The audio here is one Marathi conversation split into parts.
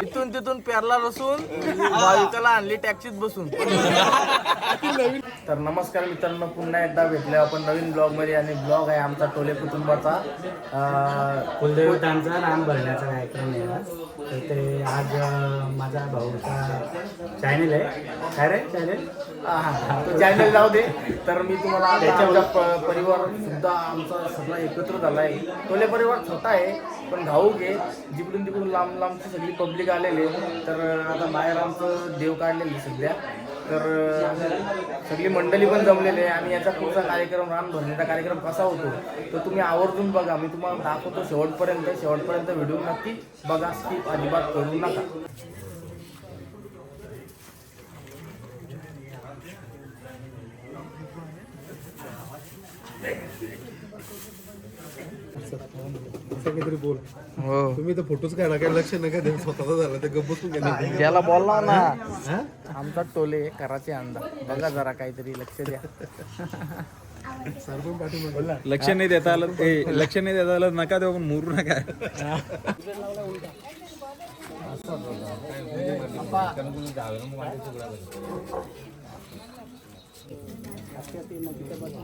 इथून तिथून पेरला बसून भाविकाला आणली टॅक्सीत बसून. तर नमस्कार मित्रांनो पुन्हा एकदा भेटले आपण नवीन ब्लॉगमध्ये आणि ब्लॉग आहे आमचा टोले कुटुंबाचा. अं, कुलदेवतांचा राम भरण्याचा कार्यक्रम आहे ते आज माझा भाऊचा चॅनल आहे. काय रे चॅनल चॅनल जाऊ दे. तर मी तुम्हाला प- परिवार सुद्धा आमचा सगळा एकत्र झाला आहे टोले परिवार छोटा आहे पण घाऊक आहे. जिकडून तिकडून लांब लांबची सगळी पब्लिक आलेली आहे. तर आता बाहेर आमचं देव काढलेलं सध्या. तर सगळी मंडळी पण जमलेली आहे. आणि याचा पुढचा कार्यक्रम रान भरण्याचा कार्यक्रम कसा होतो तो तुम्ही आवर्जून बघा. मी तुम्हाला दाखवतो शेवटपर्यंत. शेवटपर्यंत व्हिडिओ नक्की बघा. स्किप अजिबात करू नका. काहीतरी बोल. हो. तुम्ही तर फोटोच काढा काय लक्ष नका देऊ. स्वतःचा झाला ते गप्प बसून गेले त्याला बोलला ना. आमचा टोले कराचे अंदाज. बघा जरा काहीतरी लक्ष द्या. सरपंच पाटील बोला लक्ष नाही देता आलं ए, लक्ष नाही देता आलं नका देऊ पण मुरू नका.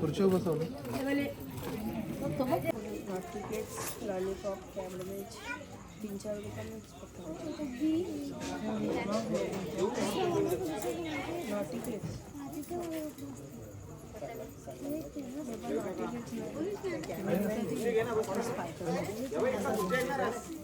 खुर्चीवर बसवलं. टिकट्स लॉलीपॉप कॅबरेज तीन चार रुपये देवानो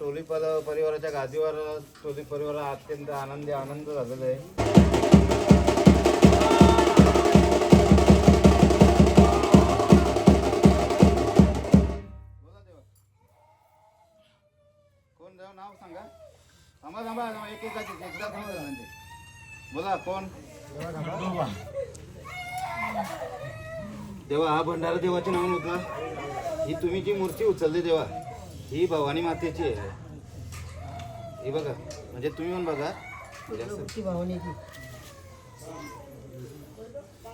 टोली पद- परिवाराच्या गादीवर टोली परिवार अत्यंत आनंदी आनंद झालेला आहे. बोला देवा. कोण देव नाव सांगा. थांबा थांबा थांबा, एक एक एकदा थांबा जणांचे. बोला कोण? देवा हा भंडारा देवाचे नाव नव्हतं. ही तुम्ही जी मूर्ती उचलली देवा. ही भवानी मातेची आहे. ही बघा म्हणजे तुम्ही पण बघा.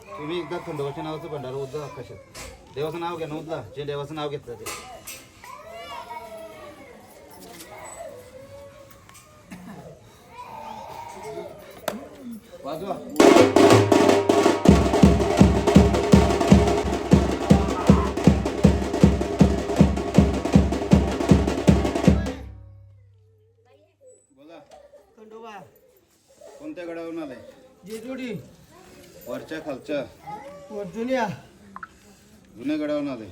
तुम्ही एकदा खंडोबाच्या नावाचं भंडारा उद्या कशात देवाचं नाव घ्या ना उद्या जे देवाचं नाव घेतलं ते. वाजवा. वरच्या खालच्या. जुन्या. जुन्या गडावरून आलाय.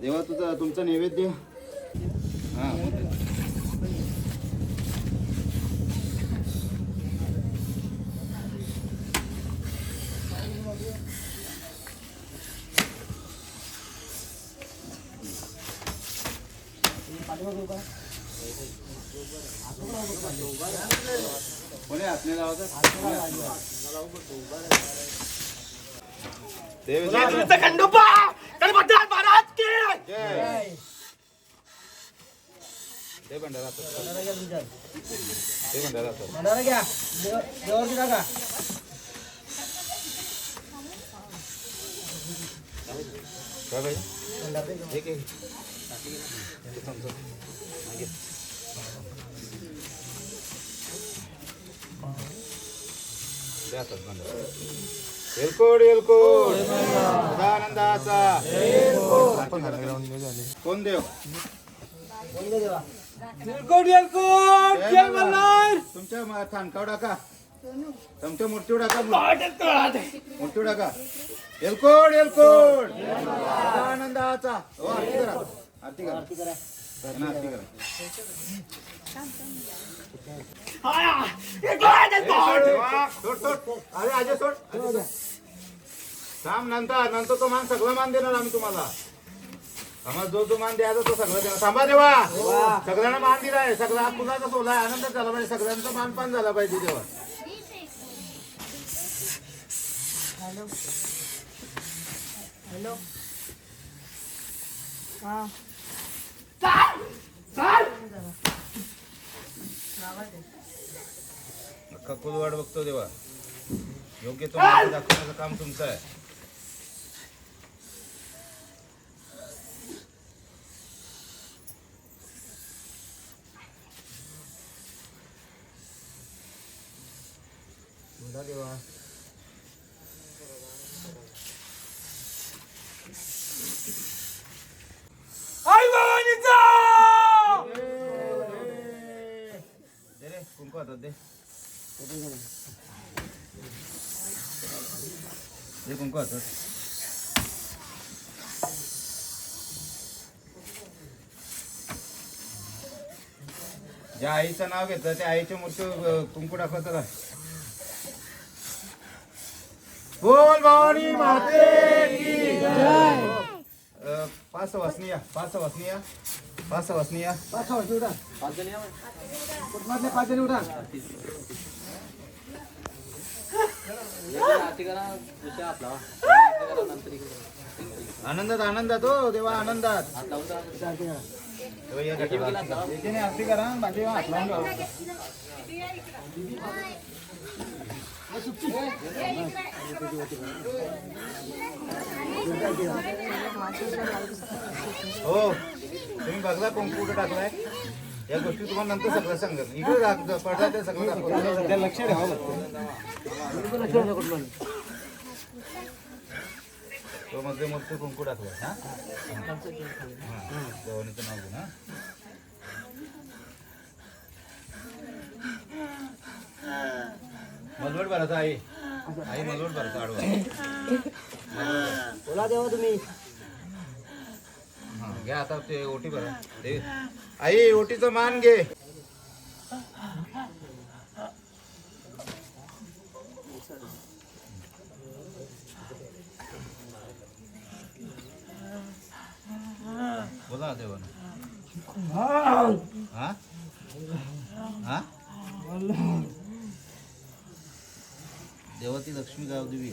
देवा तुझा तुमचा नैवेद्य? हा खंडोबा! महाराज की! जय! ते भंडारा. ते भंडारा असतात. घ्या देवाची टाका. काय पाहिजे? एक एलकोड एलकोड. सदानंदाचा. कोण देव जय मल्हार. तुमच्या थानकावर टाका. तुमच्या मूर्तीवर टाका मूर्तीवर टाका. एलकोड एलकोड. सदानंदाचा. हो आरती करा. आरती करा. आरती करा. अरे अजय सोड थांब नंतर नंतर तो मान सगळं मान देणार आम्ही तुम्हाला आम्हाला जो जो मान द्यायचा तो सगळं देणार थांबा देवा सगळ्यांना मान दिलाय सगळा कुणाचा सोला आनंद झाला पाहिजे सगळ्यांचा मान पण झाला पाहिजे देवा हॅलो हां अख्खा कुलवाड बघतो देवा. योग्य तो मार्ग दाखवण्याचं काम तुमचं आहे दे रे कुंकू हातात दे दे कुंकू हातात ज्या आईचं नाव घेतलं त्या आईच्या मूर्ती कुंकू दाखवत का बोल भवानी माते की जय. अं, पाच वासनी या पाच वासनी या पाच वासनी या आनंदात आनंदात हो देवा आनंदात. हो तुम्ही बघला कोण कुठं टाकलाय? या गोष्टी तुम्हाला नंतर सगळं सांगत इकडे पडला ते सगळं लक्ष ठेवावं लागतं. तो मध्ये मूर्ती कुंकू टाकलाय हा. भवानीचं नाव घेऊन हा? मलवट भरायचा आई. आई मलवट भरायचा आडवा. बोला देवा तुम्ही. हा, घ्या आता ते ओटी भरा. आई ओटीचं मान घे. बोला देवान. हा. हा? देवाती लक्ष्मी गावदेवी.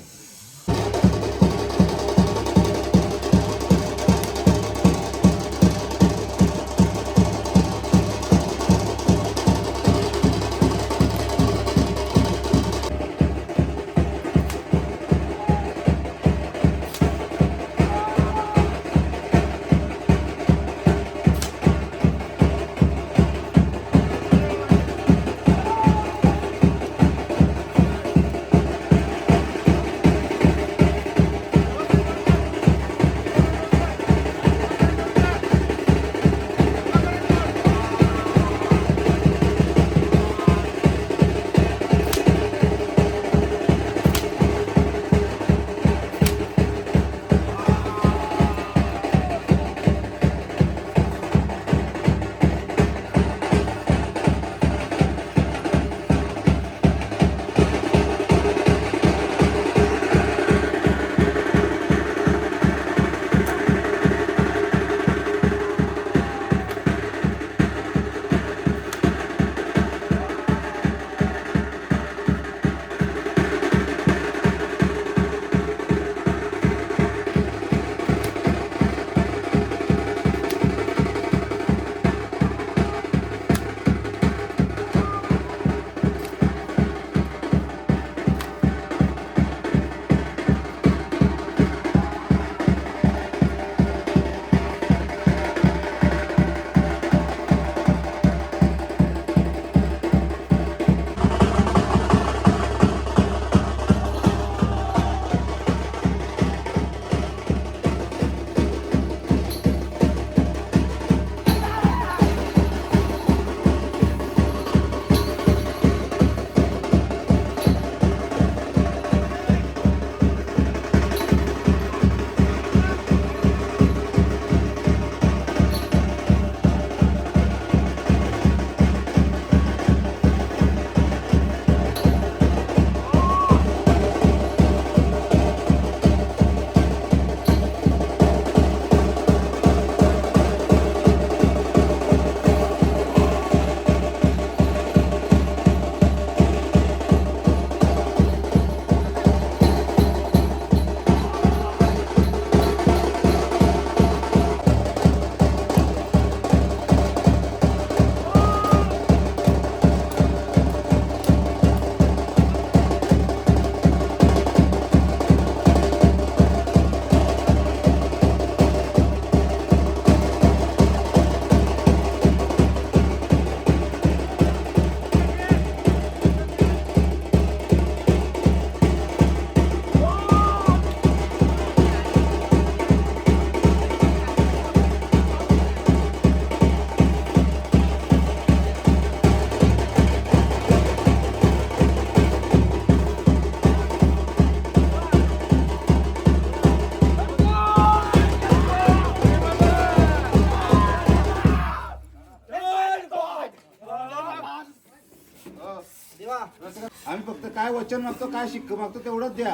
वचन मागतो काय शिक्क मागतो तेवढंच द्या.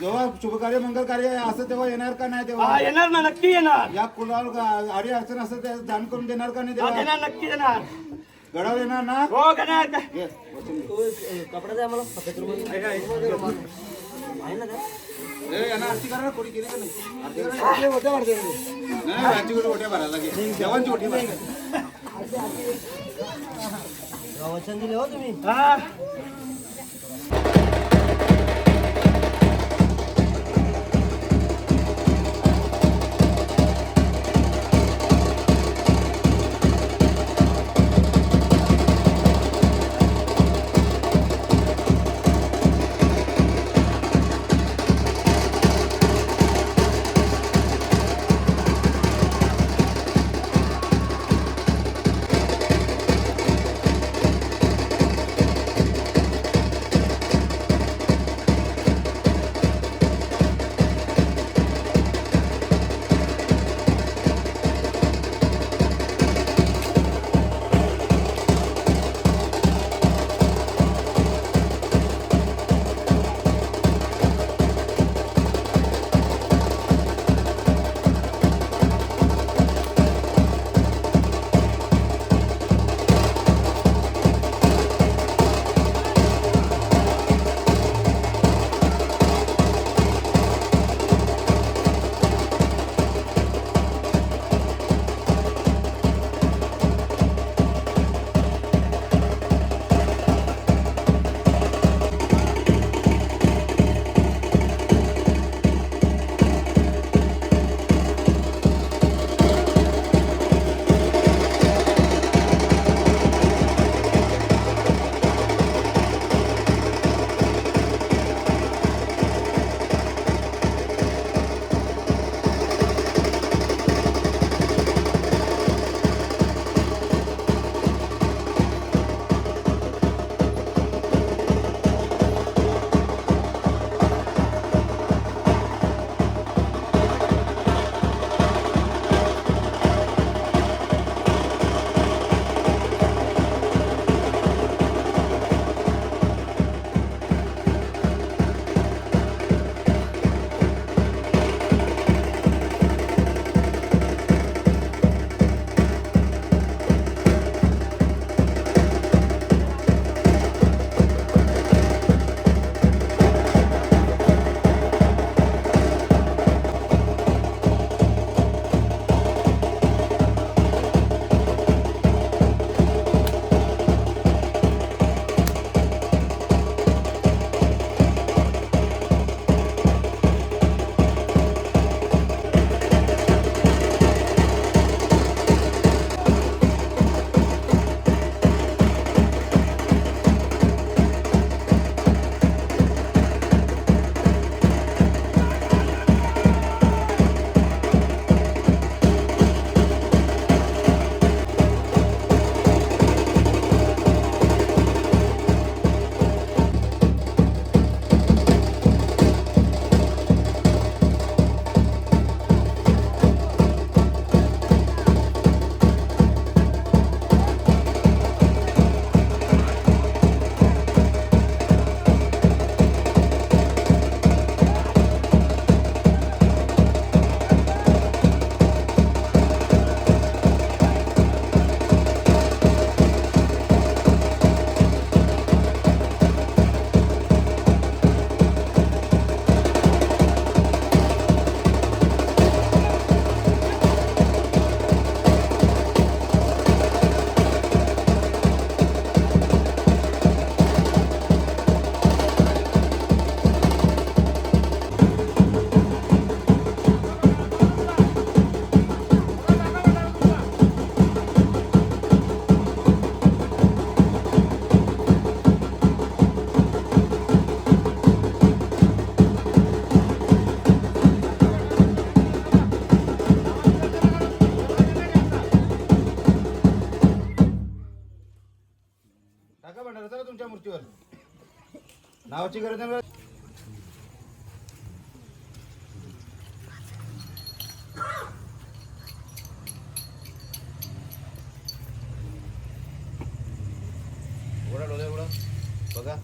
जेव्हा शुभ कार्य मंगल कार्य असं तेव्हा येणार का नाही तेव्हा? येणार ना नक्की येणार. या कुलावर आडी अडचण असं ते दान करून देणार का नाही हा, तेव्हा येणार नक्की येणार गडावर येणार ना? हो घेणार का ये, वचन दे. ए, यांना आरती करा ना, कोणी केली का नाही? आरती करा ना. नाही, नाही, आजची गोटी ओट्या भरायला लागेल. देवांची ओटी भरायला हा. नावाची गरज नाही उघडा डोळे उघडा. बघा.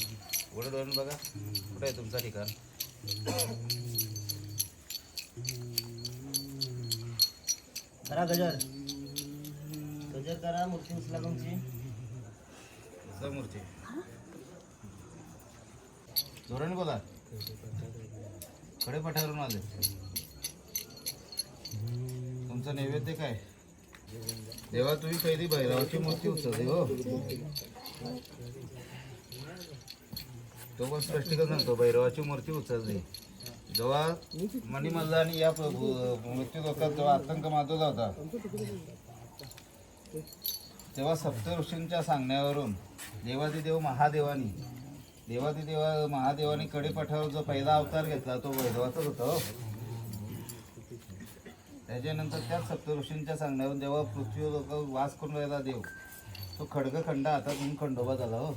उघडं बघा. कुठं आहे तुमचं ठिकाण? करा गजर. गजर करा मूर्ती उचला तुमची. मूर्ती? धोरण बोला. कडे पठारून आले. तुमचं नैवेद्य काय? तेव्हा तुम्ही पहिली भैरवाची मूर्ती उचलते हो. तो पण स्पष्टीकरण सांगतो भैरवाची मूर्ती उचलली. जेव्हा मणिमल्ला आणि या मृत्यू लोकात जेव्हा आतंक माजवला होता तेव्हा सप्त ऋषींच्या सांगण्यावरून देवादिदेव महादेवानी देवादिदेवा महादेवानी कडेपठावर जो पहिला अवतार घेतला तो भैरवाचाच होता हो. त्याच्यानंतर त्याच सप्त ऋषींच्या सांगण्यावरून जेव्हा पृथ्वी लोक वास करून राहिला देव तो खडगखंड हातात घेऊन खंडोबा झाला हो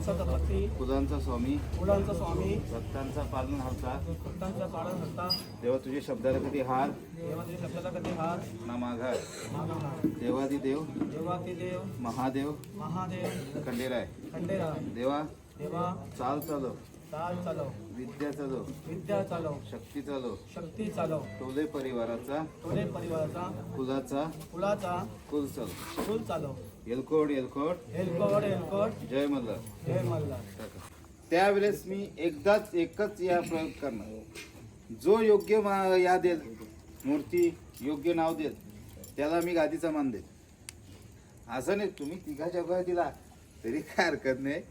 पती माणसाचा पती फुलांचा स्वामी फुलांचा स्वामी भक्तांचा पालनहारचा भक्तांचा पालन करता देवा तुझ्या शब्दाला कधी हार? देवाचे शब्दाचा कधी हार? ना माघार मागा देवादिदेव देवाती देव महादेव महादेव खंडेराय. खंडेरा देवा देवा चाल चालव. चाल चालव. विद्या चालव. विद्या चालव. शक्ती चालव. शक्ती चालव. टोले परिवाराचा टोले परिवाराचा कुलाचा फुलाचा कुल चालव. फुल चालव. एलकोट एलकोट एलकोट एलकोट जय मल्हार. जय मल्हार. त्यावेळेस मी एकदाच एकच या प्रयोग करणार. जो योग्य या देत मूर्ती योग्य नाव देत त्याला मी गादीचा मान देत असं नाही तुम्ही तिघाच्या गोळ्या दिला तरी काय हरकत नाही.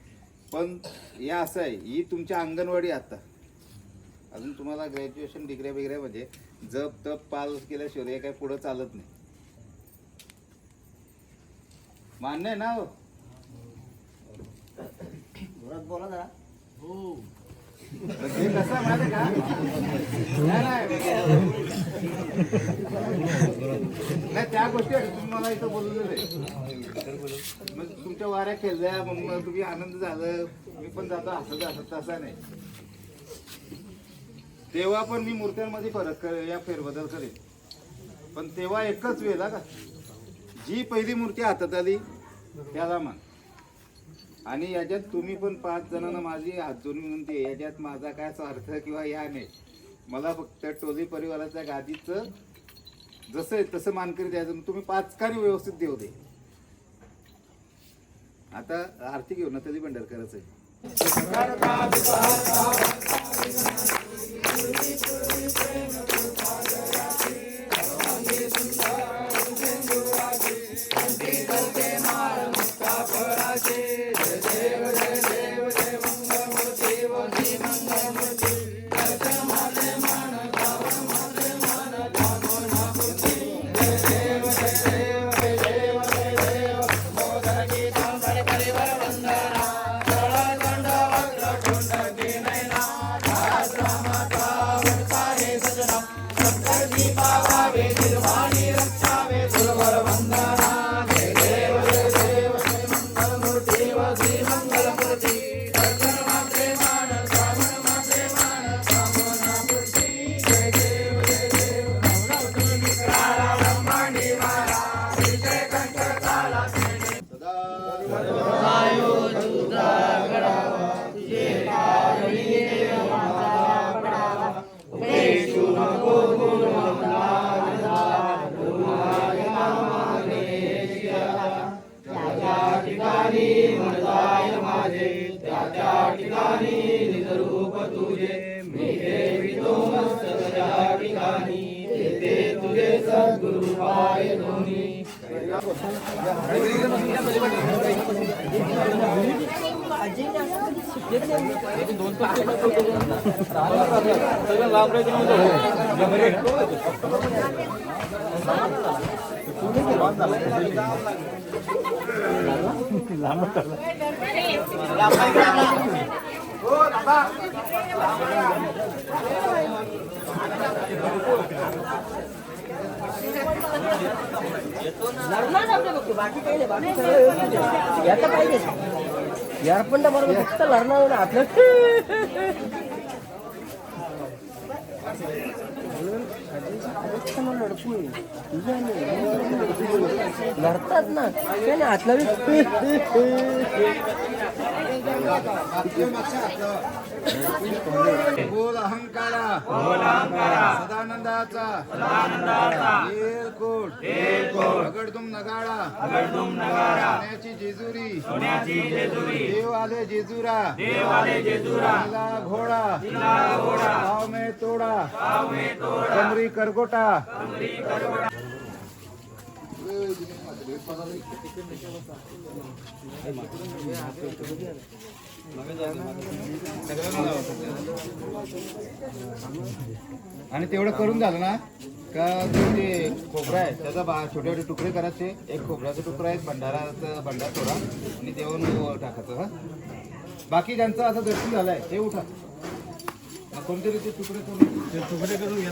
पण या असं आहे ही तुमच्या अंगणवाडी आता. अजून तुम्हाला ग्रॅज्युएशन डिग्र्या बिग्र्या म्हणजे जप तप पाल केल्याशिवाय हे काय पुढं चालत नाही. मान्य आहे ना हो. जोरात बोला जरा. ते कसं आहे माहिती आहे का? नाही, नाही. नाही, त्या गोष्टी आहेत. तुम्ही मला इथं बोललेलं आहे. मग तुमच्या वाऱ्या खेळल्या मग मग तुम्ही आनंद झालं. मी पण जातो हसत हसत तसा नाही. तेव्हा पण मी मूर्त्यांमध्ये फरक कर या फेरबदल करेन. पण तेव्हा एकच वेळ का जी पहिली मूर्ती हातात आली त्याला मान आणि याच्यात तुम्ही पण पाच जणांना माझी हात जोडून विनंती आहे याच्यात माझा काय स्वार्थ किंवा या नाही. मला फक्त टोली परिवाराच्या गादीचं जसं आहे तसं मानकरी द्यायचं तुम्ही पाच कार्य व्यवस्थित देऊ दे. आता आरती घेऊ ना तरी बंडर आहे. लढणार आपले बघतो बाकी काही नाही बाकी सगळं व्यवस्थित आहे. याचं पाहिजे यार पण तर बरोबर फक्त लढणार ना आपलं लढतात ना त्याने आतला बोल अहंकारा सदानंदाचा अगडदुम नगाडा. सोन्याची जेजुरी. देव आले जेजुरा. तिला घोडा. भाव में तोडा. कमरी करगोटा. आणि तेवढं करून झालं ना का ते खोबरा आहे त्याचा बा छोटे छोटे तुकडे करायचे. एक खोबऱ्याचा तुकडा आहे भंडाराचा भंडार थोडा आणि तेवढं टाकायचं हा? बाकी ज्यांचं असं दर्शन झालं आहे ते उठा. मग कोणतरी ते तुकडे करून ते तुकडे करून घ्या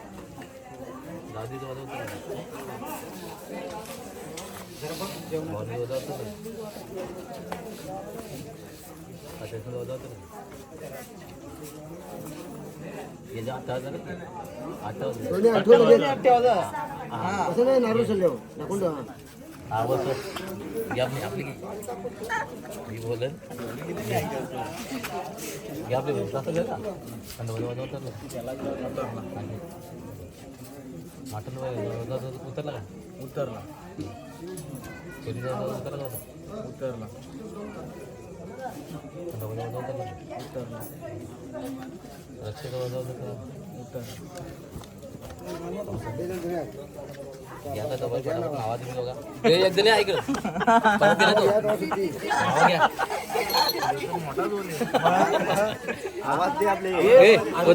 असं नाही आपली सल्ल्यावर दाखवून ठेवा. मटन उतरला का उतरला उतरला उतरला उतरला उतरला रक्षक उतरला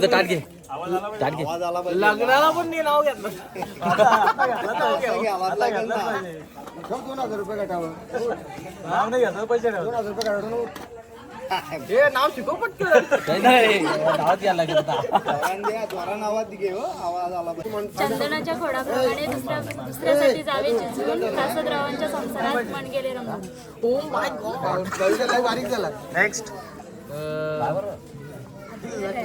ताट घे. ताट घे. लग्नाला पण नाही नाव घेतलं. दोन हजार रुपये काटावं दोन हजार रुपये काढून हे नाव शिकव पटकन. नाही गावात यायला लागेल आता. चंदनाच्या खोडाप्रमाणे दुसऱ्या दुसऱ्यासाठी जावे चिचून कासदरावांच्या संसारात मन गेले रंगून ओ माय गॉड नेक्स्ट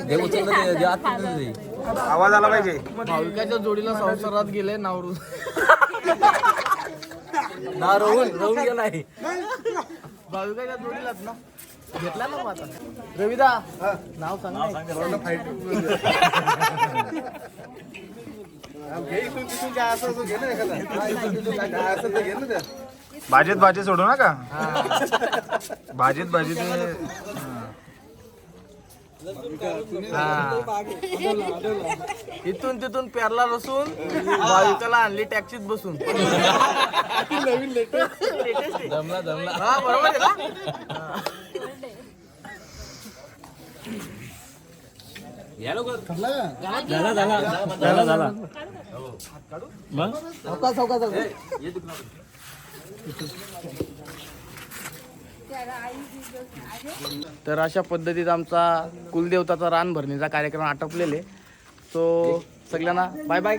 देव उचललं ते देव आत दे. आवाज आला पाहिजे. भाविकाच्या जोडीला संसारात गेले नावरून. ना राहून राहून गेलाय. भाविकाच्या जोडीलाच ना. घेतला ना मग आता. रविदा नाव सांग ना. भाजीत भाजी सोडू नका. भाजीत भाजीत इथून तिथून पेरला बसून भाविकाला आणली टॅक्सीत बसून. नवीन लेटेस्ट. हा बरोबर आहे ना? लवकर झाला झाला झाला झाला मग? तर अशा पद्धतीत आमचा कुलदेवताचा रान भरणीचा कार्यक्रम आटोपलेले. सो सगळ्यांना बाय बाय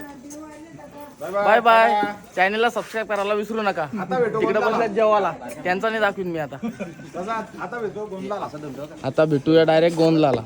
बाय बाय चॅनलला सबस्क्राईब करायला विसरू नका. तिकडे बसल्यात जेवाला त्यांचा नाही दाखवीन मी आता. आता भेटो गोंधळाला. आता भेटूया डायरेक्ट गोंदलाला